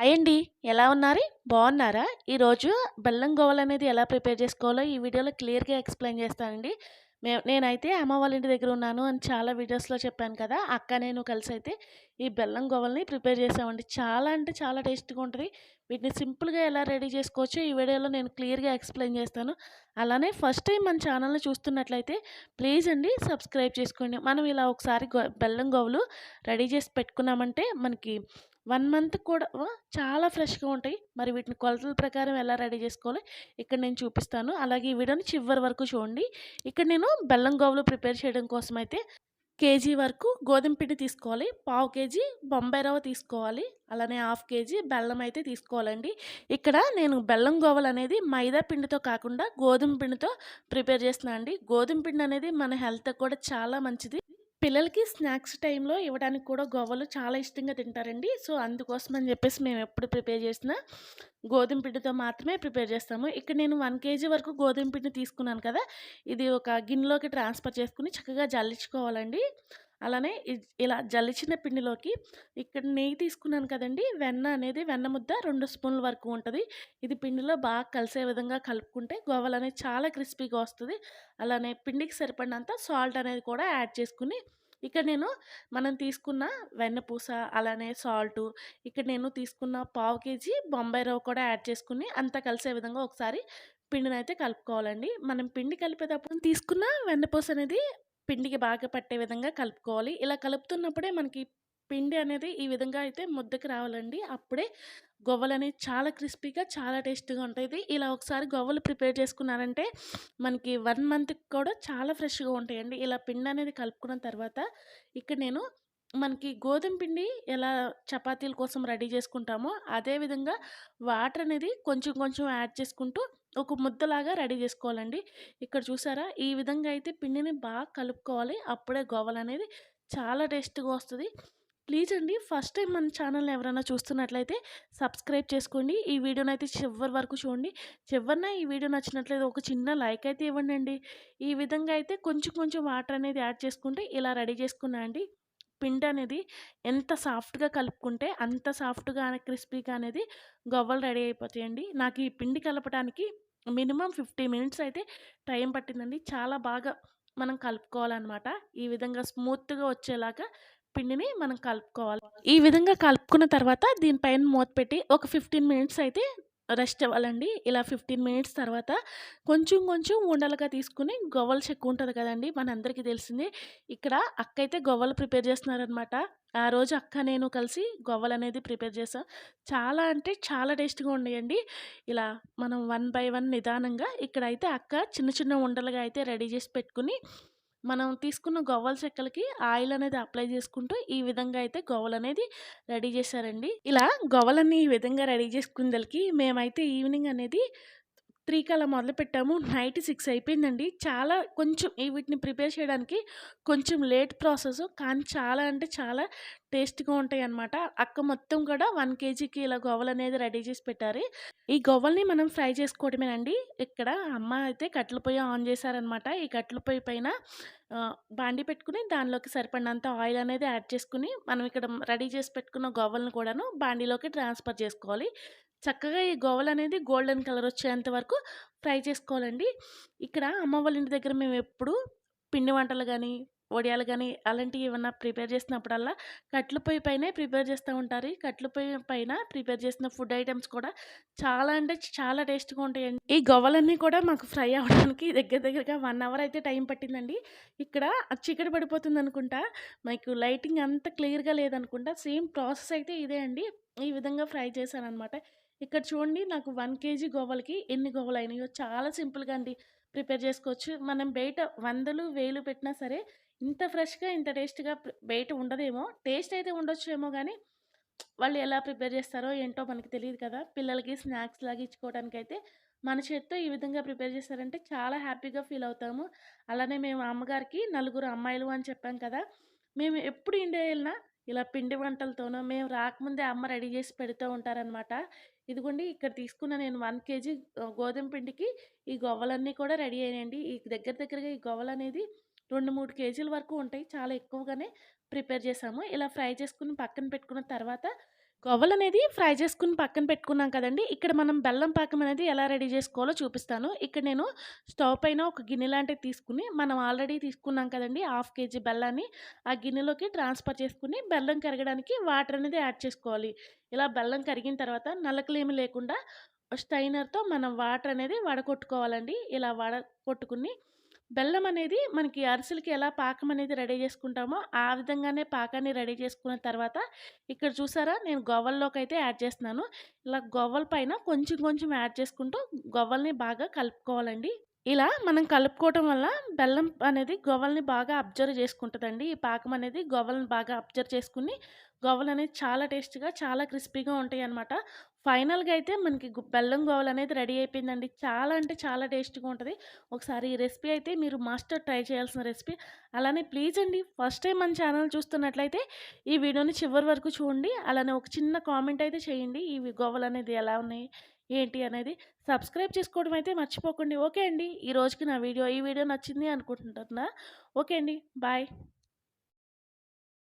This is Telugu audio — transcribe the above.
హాయ్ అండి ఎలా ఉన్నారు? బాగున్నారా? ఈరోజు బెల్లం గోవలు అనేది ఎలా ప్రిపేర్ చేసుకోవాలో ఈ వీడియోలో క్లియర్గా ఎక్స్ప్లెయిన్ చేస్తానండి. మే నేనైతే అమ్మ వాళ్ళ ఇంటి దగ్గర ఉన్నాను అని చాలా వీడియోస్లో చెప్పాను కదా అక్క నేను కలిసి అయితే ఈ బెల్లం గోవల్ని ప్రిపేర్ చేసామండి. చాలా అంటే చాలా టేస్ట్గా ఉంటుంది. వీటిని సింపుల్గా ఎలా రెడీ చేసుకోవచ్చో ఈ వీడియోలో నేను క్లియర్గా ఎక్స్ప్లెయిన్ చేస్తాను. అలానే ఫస్ట్ టైం మన ఛానల్ని చూస్తున్నట్లయితే ప్లీజ్ అండి సబ్స్క్రైబ్ చేసుకోండి. మనం ఇలా ఒకసారి గో బెల్లం గోవలు రెడీ చేసి పెట్టుకున్నామంటే మనకి వన్ మంత్ కూడా చాలా ఫ్రెష్గా ఉంటాయి. మరి వీటిని కొలతల ప్రకారం ఎలా రెడీ చేసుకోవాలి ఇక్కడ నేను చూపిస్తాను. అలాగే ఈ వీడియోని చివరి వరకు చూడండి. ఇక్కడ నేను బెల్లం గోవులు ప్రిపేర్ చేయడం కోసం అయితే కేజీ వరకు గోధుమ పిండి తీసుకోవాలి. పావు కేజీ బొంబాయి రవ్వ తీసుకోవాలి. అలానే హాఫ్ కేజీ బెల్లం అయితే తీసుకోవాలండి. ఇక్కడ నేను బెల్లం గోవలు అనేది మైదా పిండితో కాకుండా గోధుమ పిండితో ప్రిపేర్ చేస్తున్నాను అండి గోధుమ పిండి అనేది మన హెల్త్ కూడా చాలా మంచిది. పిల్లలకి స్నాక్స్ టైంలో ఇవ్వడానికి కూడా గోవాలు చాలా ఇష్టంగా తింటారండి. సో అందుకోసం అని చెప్పేసి మేము ఎప్పుడు ప్రిపేర్ చేసినా గోధుమ పిండితో మాత్రమే ప్రిపేర్ చేస్తాము. ఇక్కడ నేను వన్ కేజీ వరకు గోధుమ పిండి తీసుకున్నాను కదా ఇది ఒక గిన్నెలోకి ట్రాన్స్ఫర్ చేసుకుని చక్కగా జల్లించుకోవాలండి. అలానే ఇలా జల్లించిన పిండిలోకి ఇక్కడ నెయ్యి తీసుకున్నాను కదండి వెన్న అనేది వెన్న ముద్ద రెండు స్పూన్ల వరకు ఉంటుంది. ఇది పిండిలో బాగా కలిసే విధంగా కలుపుకుంటే గోవలు అనేది చాలా క్రిస్పీగా వస్తుంది. అలానే పిండికి సరిపడినంత సాల్ట్ అనేది కూడా యాడ్ చేసుకుని ఇక్కడ నేను మనం తీసుకున్న వెన్నపూస అలానే సాల్టు ఇక్కడ నేను తీసుకున్న పావు కేజీ బొంబాయి రవ్వ కూడా యాడ్ చేసుకుని అంతా కలిసే విధంగా ఒకసారి పిండిని అయితే కలుపుకోవాలండి. మనం పిండి కలిపేటప్పుడు తీసుకున్న వెన్నపూస అనేది పిండికి బాగా పట్టే విధంగా కలుపుకోవాలి. ఇలా కలుపుతున్నప్పుడే మనకి పిండి అనేది ఈ విధంగా అయితే ముద్దకి రావాలండి. అప్పుడే గొవ్వలు అనేవి చాలా క్రిస్పీగా చాలా టేస్టీగా ఉంటుంది ఇలా ఒకసారి గొవ్వలు ప్రిపేర్ చేసుకున్నారంటే మనకి వన్ మంత్కి కూడా చాలా ఫ్రెష్గా ఉంటాయండి. ఇలా పిండి అనేది కలుపుకున్న తర్వాత ఇక్కడ నేను మనకి గోధుమ పిండి ఎలా చపాతీల కోసం రెడీ చేసుకుంటామో అదే విధంగా వాటర్ అనేది కొంచెం కొంచెం యాడ్ చేసుకుంటూ ఒక ముద్దలాగా రెడీ చేసుకోవాలండి. ఇక్కడ చూసారా? ఈ విధంగా అయితే పిండిని బాగా కలుపుకోవాలి. అప్పుడే గోవలు అనేది చాలా టేస్ట్గా వస్తుంది. ప్లీజ్ అండి ఫస్ట్ టైం మన ఛానల్ని ఎవరైనా చూస్తున్నట్లయితే సబ్స్క్రైబ్ చేసుకోండి. ఈ వీడియోని అయితే చివరి వరకు చూడండి. చివరిన ఈ వీడియో నచ్చినట్లయితే ఒక చిన్న లైక్ అయితే ఇవ్వండి అండి. ఈ విధంగా అయితే కొంచెం కొంచెం వాటర్ అనేది యాడ్ చేసుకుంటే ఇలా రెడీ చేసుకున్నా అండి. పిండి అనేది ఎంత సాఫ్ట్గా కలుపుకుంటే అంత సాఫ్ట్గా క్రిస్పీగా అనేది గవ్వలు రెడీ అయిపోతాయండి. నాకు ఈ పిండి కలపడానికి మినిమం ఫిఫ్టీ మినిట్స్ అయితే టైం పట్టిందండి. చాలా బాగా మనం కలుపుకోవాలన్నమాట. ఈ విధంగా స్మూత్గా వచ్చేలాగా పిండిని మనం కలుపుకోవాలి. ఈ విధంగా కలుపుకున్న తర్వాత దీనిపైన మూత పెట్టి ఒక ఫిఫ్టీన్ మినిట్స్ అయితే రెస్ట్ ఇవ్వాలండి ఇలా ఫిఫ్టీన్ మినిట్స్ తర్వాత కొంచెం కొంచెం ఉండలుగా తీసుకుని గొవ్వలు చెక్కు ఉంటుంది కదండి మనందరికీ తెలిసింది. ఇక్కడ అక్క అయితే గొవ్వలు ప్రిపేర్ చేస్తున్నారనమాట. ఆ రోజు అక్క నేను కలిసి గొవ్వలు అనేది ప్రిపేర్ చేసాం. చాలా అంటే చాలా టేస్ట్గా ఉండేయండి ఇలా మనం వన్ బై వన్ నిదానంగా ఇక్కడైతే అక్క చిన్న చిన్న ఉండలుగా అయితే రెడీ చేసి పెట్టుకుని మనం తీసుకున్న గవ్వల చెక్కలకి ఆయిల్ అనేది అప్లై చేసుకుంటూ ఈ విధంగా అయితే గవ్వలు అనేది రెడీ చేశారండి. ఇలా గవ్వలన్నీ ఈ విధంగా రెడీ చేసుకుందలకి మేమైతే ఈవినింగ్ అనేది త్రీ కల్లా మొదలు పెట్టాము. నైట్ సిక్స్ అయిపోయిందండి. చాలా కొంచెం ఈ వీటిని ప్రిపేర్ చేయడానికి కొంచెం లేట్ ప్రాసెస్ కానీ చాలా అంటే చాలా టేస్ట్గా ఉంటాయి అన్నమాట అక్క మొత్తం కూడా వన్ కేజీకి ఇలా గొవ్వలు అనేది రెడీ చేసి పెట్టారు. ఈ గొవ్వల్ని మనం ఫ్రై చేసుకోవడమేనండి. ఇక్కడ అమ్మ అయితే కట్టెల పొయ్యి ఆన్ చేశారనమాట ఈ కట్టెల పొయ్యి పైన బాండి పెట్టుకుని దానిలోకి సరిపడినంత ఆయిల్ అనేది యాడ్ చేసుకుని మనం ఇక్కడ రెడీ చేసి పెట్టుకున్న గొవ్వలను కూడాను బాండీలోకి ట్రాన్స్ఫర్ చేసుకోవాలి. చక్కగా ఈ గోవలు అనేది గోల్డెన్ కలర్ వచ్చేంత వరకు ఫ్రై చేసుకోవాలండి. ఇక్కడ అమ్మ వాళ్ళ ఇంటి దగ్గర మేము ఎప్పుడు పిండి వంటలు కానీ వడియాలు కానీ అలాంటివి ఏమన్నా ప్రిపేర్ చేసినప్పుడల్లా కట్ల పొయ్యి పైనే ప్రిపేర్ చేస్తూ ఉంటారు. ఈ కట్ల పొయ్యి పైన ప్రిపేర్ చేసిన ఫుడ్ ఐటమ్స్ కూడా చాలా అంటే చాలా టేస్ట్గా ఉంటాయండి. ఈ గవ్వలన్నీ కూడా మాకు ఫ్రై అవ్వడానికి దగ్గర దగ్గరగా వన్ అవర్ అయితే టైం పట్టిందండి. ఇక్కడ చీకటి పడిపోతుంది అనుకుంటా మీకు లైటింగ్ అంత క్లియర్గా లేదనుకుంటా సేమ్ ప్రాసెస్ అయితే ఇదే అండి. ఈ విధంగా ఫ్రై చేశాను అనమాట ఇక్కడ చూడండి నాకు వన్ కేజీ గోవలకి ఎన్ని గోవలు అయినాయో చాలా సింపుల్గా అండి ప్రిపేర్ చేసుకోవచ్చు. మనం బయట వందలు వేలు పెట్టినా సరే ఇంత ఫ్రెష్గా ఇంత టేస్ట్గా బయట ఉండదేమో. టేస్ట్ అయితే ఉండొచ్చేమో కానీ వాళ్ళు ఎలా ప్రిపేర్ చేస్తారో ఏంటో మనకి తెలియదు కదా. పిల్లలకి స్నాక్స్ లాగా ఇచ్చుకోవడానికి అయితే మన చేతితో ఈ విధంగా ప్రిపేర్ చేస్తారంటే చాలా హ్యాపీగా ఫీల్ అవుతాము. అలానే మేము అమ్మగారికి నలుగురు అమ్మాయిలు అని చెప్పాం కదా మేము ఎప్పుడు ఇండియా వెళ్ళినా ఇలా పిండి వంటలతోనో మేము రాకముందే అమ్మ రెడీ చేసి పెడుతూ ఉంటారనమాట ఇదిగోండి ఇక్కడ తీసుకున్న నేను వన్ కేజీ గోధుమ పిండికి ఈ గొవ్వలన్నీ కూడా రెడీ అయినాయండి. ఈ దగ్గర దగ్గరగా ఈ గవ్వలు అనేది రెండు మూడు కేజీల వరకు ఉంటాయి చాలా ఎక్కువగానే ప్రిపేర్ చేసాము ఇలా ఫ్రై చేసుకుని పక్కన పెట్టుకున్న తర్వాత గవ్వలనేది ఫ్రై చేసుకుని పక్కన పెట్టుకున్నాం కదండీ! ఇక్కడ మనం బెల్లం పాకం అనేది ఎలా రెడీ చేసుకోవాలో చూపిస్తాను. ఇక్కడ నేను స్టవ్ పైన ఒక గిన్నె లాంటిది తీసుకుని మనం ఆల్రెడీ తీసుకున్నాం కదండి హాఫ్ కేజీ బెల్లాన్ని ఆ గిన్నెలోకి ట్రాన్స్‌ఫర్ చేసుకుని బెల్లం కరగడానికి వాటర్ అనేది యాడ్ చేసుకోవాలి. ఇలా బెల్లం కరిగిన తర్వాత నలకలేమి లేకుండా స్టైనర్తో మనం వాటర్ అనేది వడకొట్టుకోవాలండి. ఇలా వడకొట్టుకుని బెల్లం అనేది మనకి అరిసెలకి ఎలా పాకం అనేది రెడీ చేసుకుంటామో, ఆ విధంగానే పాకాన్ని రెడీ చేసుకున్న తర్వాత, ఇక్కడ చూసారా నేను గవ్వల్లోకైతే యాడ్ చేస్తున్నాను. ఇలా గవ్వల పైన కొంచెం కొంచెం యాడ్ చేసుకుంటూ గవ్వల్ని బాగా కలుపుకోవాలండి. ఇలా మనం కలుపుకోవటం వల్ల బెల్లం అనేది గవ్వల్ని బాగా అబ్జర్వ్ చేసుకుంటుందండి ఈ పాకం అనేది గవ్వలను బాగా అబ్జర్వ్ చేసుకుని గొవ్వలు గవ్వలనేది చాలా టేస్ట్గా చాలా క్రిస్పీగా ఉంటాయన్నమాట. ఫైనల్‌గా అయితే మనకి గు బెల్లం అనేది రెడీ అయిపోయిందండి. చాలా అంటే చాలా టేస్ట్గా ఉంటుంది ఒకసారి ఈ రెసిపీ అయితే మీరు మాస్టర్ ట్రై చేయాల్సిన రెసిపీ. అలానే ప్లీజ్ అండి ఫస్ట్ టైం మన ఛానల్ చూస్తున్నట్లయితే ఈ వీడియోని చివరి వరకు చూడండి. అలానే ఒక చిన్న కామెంట్ అయితే చేయండి. ఇవి అనేది ఎలా ఉన్నాయి? ఏంటి అనేది? సబ్స్క్రైబ్ చేసుకోవడం అయితే మర్చిపోకండి. ఓకే అండి. ఈ రోజుకి నా వీడియో ఈ వీడియో నచ్చింది అనుకుంటున్నా. ఓకే అండి. బాయ్.